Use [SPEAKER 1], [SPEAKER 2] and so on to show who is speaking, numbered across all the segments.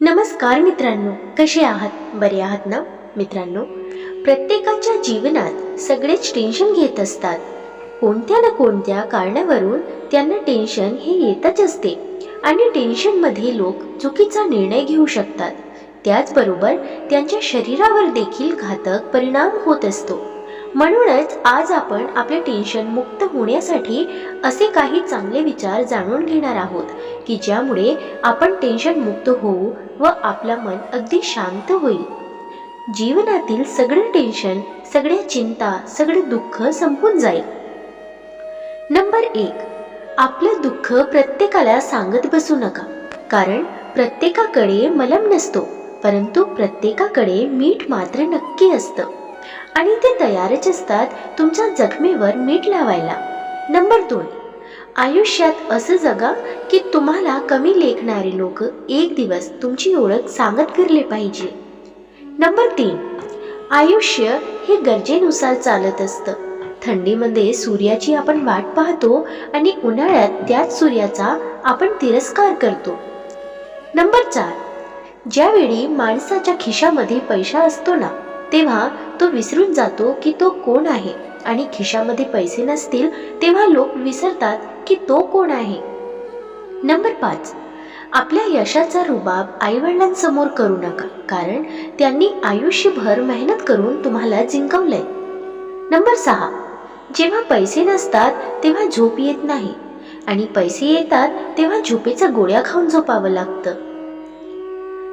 [SPEAKER 1] नमस्कार मित्रांनो कसे आहात? बरे आहात ना? मित्रांनो प्रत्येकाच्या जीवनात सगळेच टेन्शन घेत असतात. कोणत्या ना कोणत्या कारणावरून त्यांना टेन्शन हे येतच असते आणि टेन्शनमध्ये लोक चुकीचा निर्णय घेऊ शकतात. त्याचबरोबर त्यांच्या शरीरावर देखील घातक परिणाम होत असतो. म्हणूनच आज आपण आपले टेन्शन मुक्त होण्यासाठी असे काही चांगले विचार जाणून घेणार आहोत की ज्यामुळे आपण टेन्शन मुक्त होऊ व आपला मन अगदी शांत होईल. जीवनातील सगळे टेन्शन सगळ्या चिंता सगळे दुःख संपून जाईल. नंबर एक आपलं दुःख प्रत्येकाला सांगत बसू नका. कारण प्रत्येकाकडे मलम नसतो परंतु प्रत्येकाकडे मीठ मात्र नक्की असतं. आणि ते तयारच असतात तुमच्या जखमेवर मीठ लावायला. नंबर दोन. आयुष्यात असं जगा की तुम्हाला कमी लेखणारे लोक एक दिवस तुमची ओळख सांगत फिरले पाहिजे. नंबर तीन. आयुष्य हे गरजेनुसार चालत असतं. थंडीमध्ये सूर्याची आपण वाट पाहतो आणि उन्हाळ्यात त्याच सूर्याचा आपण तिरस्कार करतो. नंबर चार. ज्यावेळी माणसाच्या खिशामध्ये पैसा असतो ना तेव्हा तो विसरून जातो की तो कोण आहे. आणि खिशामध्ये पैसे नसतील तेव्हा लोक विसरतात की तो कोण आहे. नंबर पाच. आपल्या यशाचा रुबाब आईवडिलांसमोर करू नका कारण त्यांनी आयुष्यभर मेहनत करून तुम्हाला जिंकवलंय. नंबर सहा. जेव्हा पैसे नसतात तेव्हा झोप येत नाही. आणि पैसे येतात तेव्हा झोपेचा गोळ्या खाऊन झोपावं लागतं.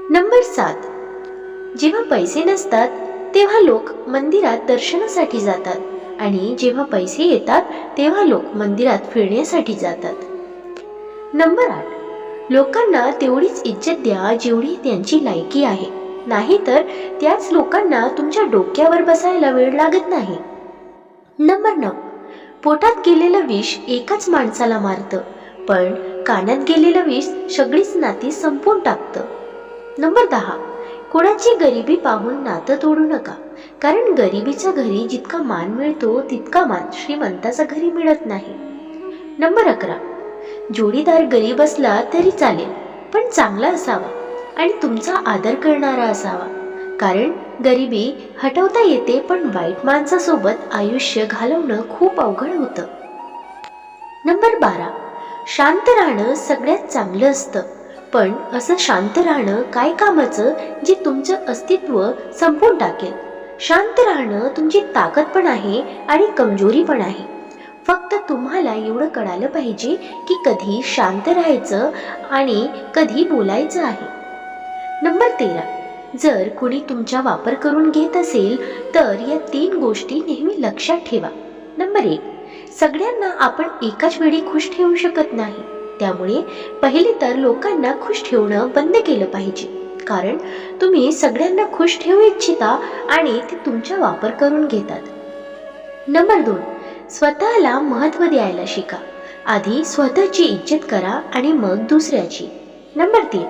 [SPEAKER 1] नंबर सात. जेव्हा पैसे नसतात तेव्हा लोक मंदिरात दर्शनासाठी जातात आणि जेव्हा पैसे येतात तेव्हा लोक मंदिरात फिरण्यासाठी जातात. नंबर आठ. लोकांना तेवढीच इज्जत द्या जेवढी त्यांची लायकी आहे. नाहीतर त्याच लोकांना तुमच्या डोक्यावर बसायला वेळ लागत नाही. नंबर नऊ. पोटात गेलेलं विष एकाच माणसाला मारतं पण कानात गेलेलं विष सगळीच नाती संपवून टाकतं. नंबर दहा. कोणाची गरिबी पाहून नातं तोडू नका. कारण गरिबीच्या घरी जितका मान मिळतो तितका मान श्रीमंताचा घरी मिळत नाही. नंबर अकरा. जोडीदार गरीब असला तरी चालेल पण चांगला असावा आणि तुमचा आदर करणारा असावा. कारण गरिबी हटवता येते पण वाईट माणसासोबत आयुष्य घालवणं खूप अवघड होतं. नंबर बारा. शांत राहणं सगळ्यात चांगलं असतं. पण असं शांत राहणं काय कामाचं जे तुमचं अस्तित्व संपून टाकेल? शांत राहणं तुमची ताकद पण आहे आणि कमजोरी पण आहे. फक्त तुम्हाला एवढं कळालं पाहिजे की कधी शांत राहायचं आणि कधी बोलायचं आहे. नंबर तेरा. जर कुणी तुमचा वापर करून घेत असेल तर या तीन गोष्टी नेहमी लक्षात ठेवा. नंबर एक. सगळ्यांना आपण एकाच वेळी खुश ठेवू शकत नाही. त्यामुळे पहिले तर लोकांना खुश ठेवणं बंद केलं पाहिजे. कारण तुम्ही सगळ्यांना खुश ठेवू इच्छिता आणि ते तुमचा वापर करून घेतात. नंबर दोन स्वतःला महत्त्व द्यायला शिका. आधी स्वतःची इज्जत करा आणि मग दुसऱ्याची. नंबर तीन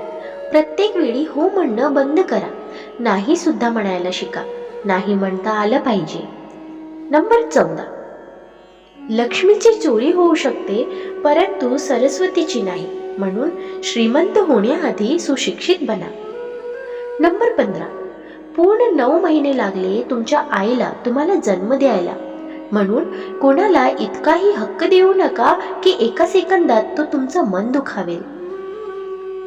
[SPEAKER 1] प्रत्येक वेळी हो म्हणणं बंद करा. नाही सुद्धा म्हणायला शिका. नाही म्हणता आलं पाहिजे. नंबर चौदा लक्ष्मीची चोरी होऊ शकते परंतु सरस्वतीची नाही. म्हणून श्रीमंत होण्याआधी सुशिक्षित बना. नंबर पंधरा. पूर्ण नऊ महिने लागले तुमच्या आईला तुम्हाला जन्म द्यायला. म्हणून कोणाला इतकाही हक्क देऊ नका की एका सेकंदात तो तुमचं मन दुखावेल.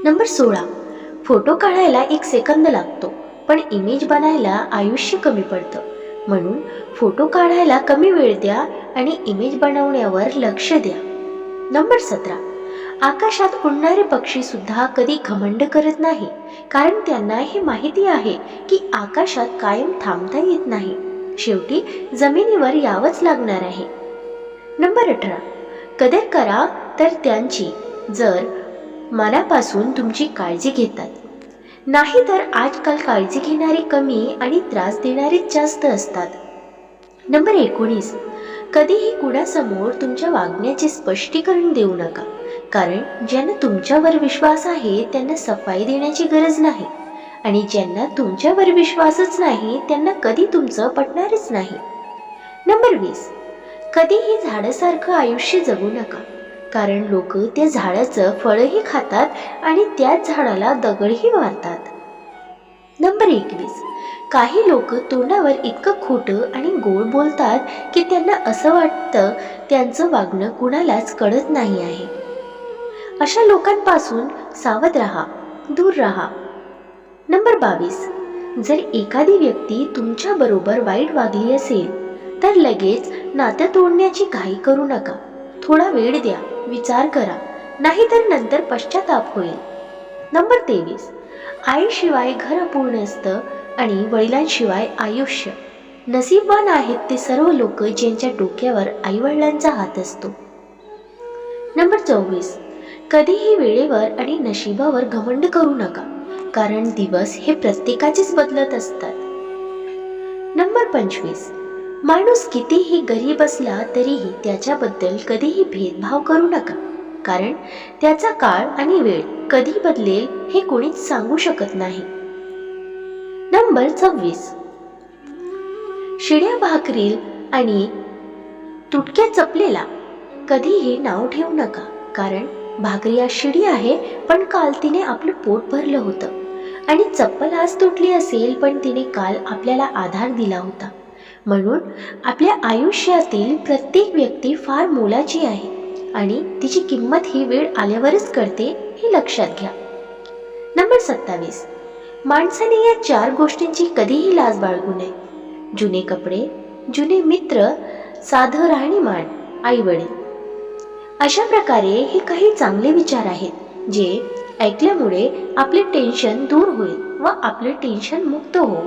[SPEAKER 1] नंबर सोळा. फोटो काढायला एक सेकंद लागतो पण इमेज बनायला आयुष्य कमी पडतं. म्हणून फोटो काढायला कमी वेळ द्या आणि इमेज बनवण्यावर लक्ष द्या. नंबर सतरा. आकाशात उडणारे पक्षी सुद्धा कधी घमंड करत नाही कारण त्यांना हे माहिती आहे की आकाशात कायम थांबता येत नाही. शेवटी जमिनीवर यावंच लागणार आहे. नंबर अठरा. कदर करा तर त्यांची जर मनापासून तुमची काळजी घेतात. नाही तर आजकाल काळजी घेणारे कमी आणि त्रास देणारे जास्त असतात. नंबर एकोणीस. कधीही कुणासमोर तुमच्या वागण्याचे स्पष्टीकरण देऊ नका. कारण ज्यांना तुमच्यावर विश्वास आहे त्यांना सफाई देण्याची गरज नाही. आणि ज्यांना तुमच्यावर विश्वासच नाही त्यांना कधी तुमचं पटणारच नाही. नंबर वीस. कधीही झाडासारखं आयुष्य जगू नका. कारण लोक त्या झाडाचं फळही खातात आणि त्याच झाडाला दगडही मारतात. नंबर एकवीस. काही लोक तोंडावर इतकं खोटं आणि गोड बोलतात की त्यांना असं वाटतं त्यांचं वागणं कुणालाच कळत नाही आहे. अशा लोकांपासून सावध राहा दूर राहा. नंबर बावीस. जर एखादी व्यक्ती तुमच्या बरोबर वाईट वागली असेल तर लगेच नातं तोडण्याची घाई करू नका. थोडा वेळ द्या. विचार करा नाहीतर नंतर पश्चाताप होईल. नंबर तेवीस. आईशिवाय घर अपूर्ण असतं आणि वडिलांशिवाय आयुष्य. नसीबवान आहेत ते सर्व लोक ज्यांच्या डोक्यावर आईवडिलांचा हात असतो. नंबर चोवीस. कधीही वेळेवर आणि नशिबावर घमंड करू नका कारण दिवस हे प्रत्येकाचेच बदलत असतात. नंबर पंचवीस. माणूस कितीही गरीब असला तरीही त्याच्याबद्दल कधीही भेदभाव करू नका. कारण त्याचा काळ आणि वेळ कधी बदलेल हे कोणीच सांगू शकत नाही. नंबर सव्वीस. शिड्या भाकरील आणि तुटक्या चपलेला कधीही नाव ठेवू नका. कारण भाकरी आज शिडी आहे पण काल तिने आपलं पोट भरलं होतं. आणि चप्पल आज तुटली असेल पण तिने काल आपल्याला आधार दिला होता. म्हणून आपल्या आयुष्यातील प्रत्येक व्यक्ती फार मोलाची आहे आणि तिची किंमत ही वेळ आल्यावरच कळते हे लक्षात घ्या. नंबर सत्तावीस. माणसाने या चार गोष्टींची कधीही लाज बाळगू नये. जुने कपडे जुने मित्र साधं राहणीमान आई वडील अशा प्रकारे हे काही चांगले विचार आहेत जे ऐकल्यामुळे आपले टेन्शन दूर होईल व आपले टेन्शन मुक्त होऊ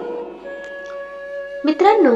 [SPEAKER 1] मित्रांनो